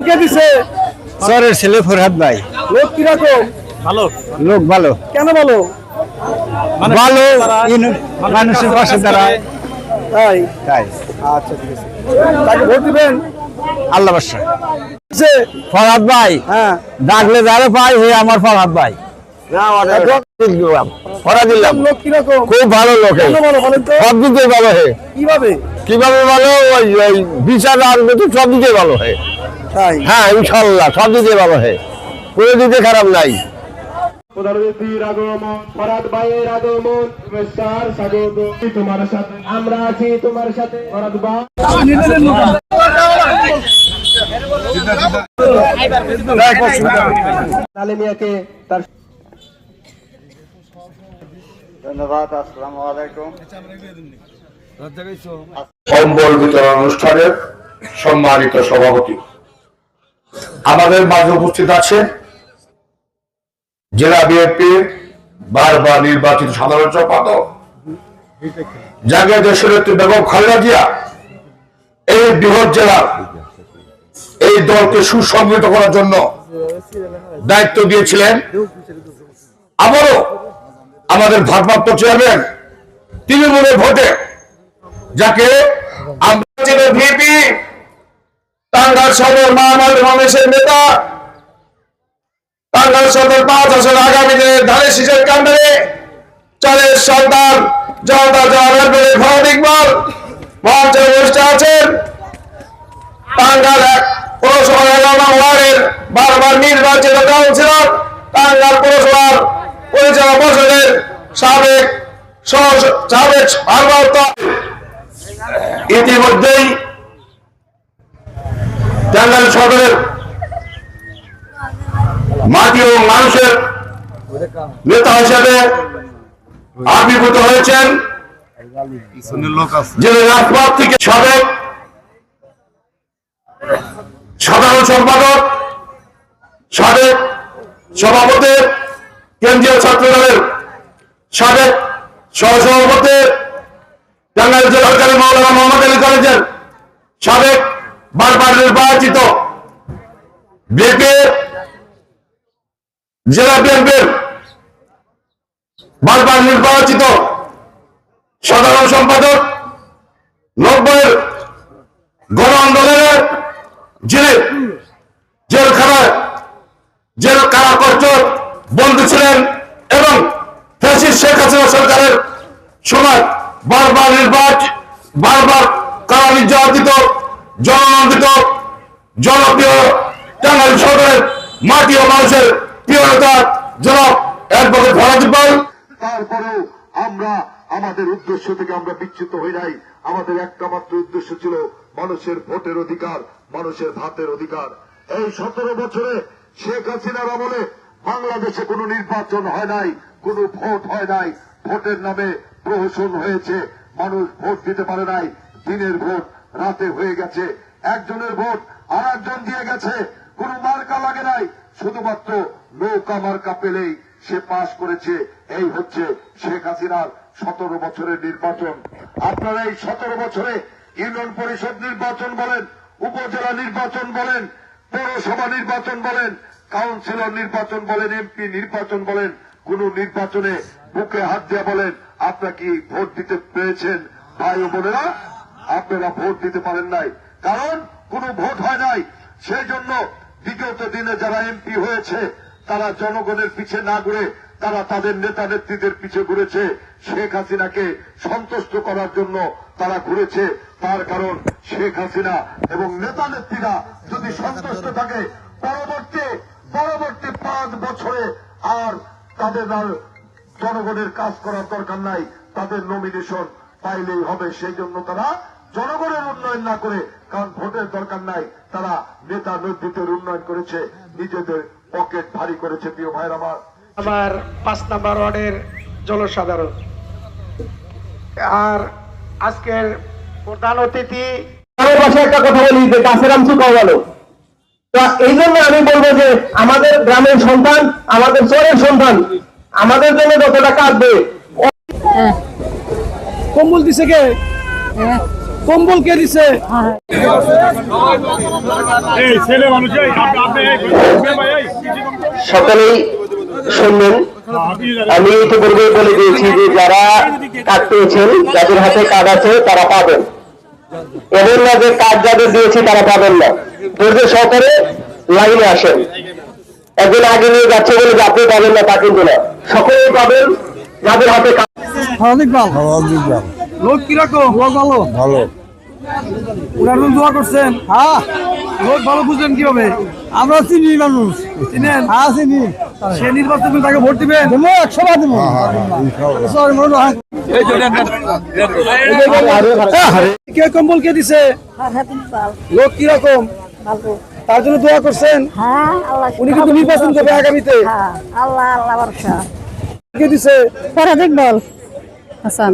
কে দিছে? সরের ছেলে ফরহাদ ভাই। লোক কীরকম? ভালো। লোক ভালো। কেন বলো ভালো মানুষের পাশে দাঁড়ায় তাই? তাই। আচ্ছা ঠিক আছে। তাকে ভোট দিবেন? আল্লাহ বাসা ফরহাদ ভাই হ্যাঁ। ডাকলে যারে পাই হে আমার ফরহাদ ভাই। লোক খুব ভালো লোক সব দিকে ভালো হে। কীভাবে? কীভাবে ভালো? ওই ওই বিচার আসবে তো সব দিকে ভালো হে। তাই হ্যাঁ ইনশাল্লাহ সব দিকে ভালো হে। কোনো দিকে খারাপ নাই। তোমার সাথে আমরা আছি তোমার সাথে। ফরাদ ভাই। তালেমিয়াকে তার ধন্যবাদ আসসালামু আলাইকুম। কম্বল বিতরণ অনুষ্ঠানের সম্মানিত সভাপতি। আমাদের মাঝে উপস্থিত আছেন জেলা বিএনপির বারবার নির্বাচিত সাধারণ সম্পাদক বেগম খালেদা জিয়া, এই বৃহৎ জেলার এই দলকে সুসংগঠিত করার জন্য দায়িত্ব দিয়েছিলেন। আবারও আমাদের ভারপ্রাপ্ত চেয়ারম্যান তৃণমূলের ভোটে, যাকে আমরা টাঙ্গাল সদর মহামারী বাংলাদেশের নেতা। টাঙ্গাল সদর পাঁচ আসন আগামী দিনে ধানের শীষের কাণ্ডে চালের সন্তান জনতা জওয়ানের বেড়ে ভরত ইকবাল মঞ্চে বসে আছেন ইতিমধ্যেই টাঙ্গাইল সদরের মাটি ও মানুষের নেতা হিসেবে আবির্ভূত হয়েছেন। জেলা রাজপথ থেকে সাবেক সাধারণ সম্পাদক, সাবেক সভাপতি, কেন্দ্রীয় ছাত্র দলের সাবেক সহসভাপতি টাঙ্গাইল জেলা সরকারি মৌলানা মোহাম্মদ আলী কলেজের সাবেক বারবার নির্বাচিত বিএনপি জেলা বিএনপির বারবার নির্বাচিত সাধারণ সম্পাদক নব্বইয়ের গণ আন্দোলনের যিনি জেলখানায় জেল কারাকর্য বন্দী ছিলেন এবং ফ্যাসিস্ট শেখ হাসিনা সরকারের সময় বারবার নির্বাচন বারবার কারা নির্যাতিত জনপ্রিয় টাঙ্গাইল মাটি ও মানুষের তারপরেও আমরা আমাদের উদ্দেশ্য থেকে আমরা হই নাই। আমাদের একটা মাত্র উদ্দেশ্য ছিল মানুষের ভোটের অধিকার, মানুষের ভাতের অধিকার। এই সতেরো বছরে শেখ হাসিনার আমলে বাংলাদেশে কোনো নির্বাচন হয় নাই, কোনো ভোট হয় নাই। ভোটের নামে প্রহসন হয়েছে, মানুষ ভোট দিতে পারে নাই, দিনের ভোট রাতে হয়ে গেছে। একজনের ভোট আর একজন দিয়ে গেছে। কোনো মার্কা লাগে নাই। শুধুমাত্র নৌকা মার্কা পেলেই সে পাশ করেছে। এই হচ্ছে শেখ হাসিনার সতেরো বছরের নির্বাচন। আপনারা এই সতেরো বছরে ইউনিয়ন পরিষদ নির্বাচন বলেন, উপজেলা নির্বাচন বলেন, পৌরসভা নির্বাচন বলেন, কাউন্সিলর নির্বাচন বলেন এমপি নির্বাচন বলেন, কোন নির্বাচনে বুকে হাত দিয়ে বলেন, আপনারা কি ভোট দিতে পেরেছেন, ভাই বোনেরা? আপনারা ভোট দিতে পারেন নাই। কারণ কোনো ভোট হয় নাই। সেই জন্য বিগত দিনে যারা এমপি হয়েছে, তারা জনগণের পিছে না ঘুরে, তারা তাদের নেতা নেত্রীদের পিছে ঘুরেছে। শেখ হাসিনাকে সন্তুষ্ট করার জন্য তারা ঘুরেছে। তার কারণ শেখ হাসিনা এবং নেতা নেত্রীরা যদি সন্তুষ্ট থাকে, পরবর্তী পরবর্তী পাঁচ বছরে আর তাদের জনগণের কাজ করার দরকার নাই। তাদের নমিনেশন পাইলেই হবে। সেই জন্য তারা জনগণের উন্নয়ন না করে কারণ ভোটের দরকার নাই তারা নেতা নেতৃত্বের উন্নয়ন করেছে নিজেদের পকেট ভারী করেছে প্রিয় ভাইয়ের আমার। আমার পাঁচ নাম্বার ওয়ার্ডের জনসাধারণ। আর আজকের প্রধান অতিথি পাশে একটা কথা বলি যে গাছের আম চুকাও গেল। তো এই জন্য আমি বলব যে আমাদের গ্রামের সন্তান আমাদের চরের সন্তান আমাদের জন্য যতটা কাঁদবে কম্বল দিছে কে? কম্বল কে দিছে? সকলেই শুনবেন। আমি ইতিপূর্বে বলে দিয়েছি যে যারা কার্ড পেয়েছেন যাদের হাতে কার্ড আছে তারা পাবেন। এমন না যে কার্ড যাদের দিয়েছি তারা পাবেন না। ধৈর্য সহকারে লাইনে আসেন। একজন আগে নিয়ে যাচ্ছে বলে যে আপনি পাবেন না তা কিন্তু না। সকলেই পাবেন যাদের হাতে কার্ড লোক কীরকম লোক ভালো ভালো ওনার দোয়া করছেন হ্যাঁ লোক ভালো বুঝলেন কীভাবে আমরা চিনি মানুষ চিনেন হ্যাঁ চিনি সে নির্বাচনে তাকে ভোট দিবেন একশো বার দেবো সরি মনে হয় কে কম্বল কে দিছে লোক কীরকম তার জন্য দোয়া করছেন হ্যাঁ উনি কিন্তু নির্বাচন করবে আগামীতে হ্যাঁ আল্লাহ আল্লাহ ভরসা কে দিছে হাসান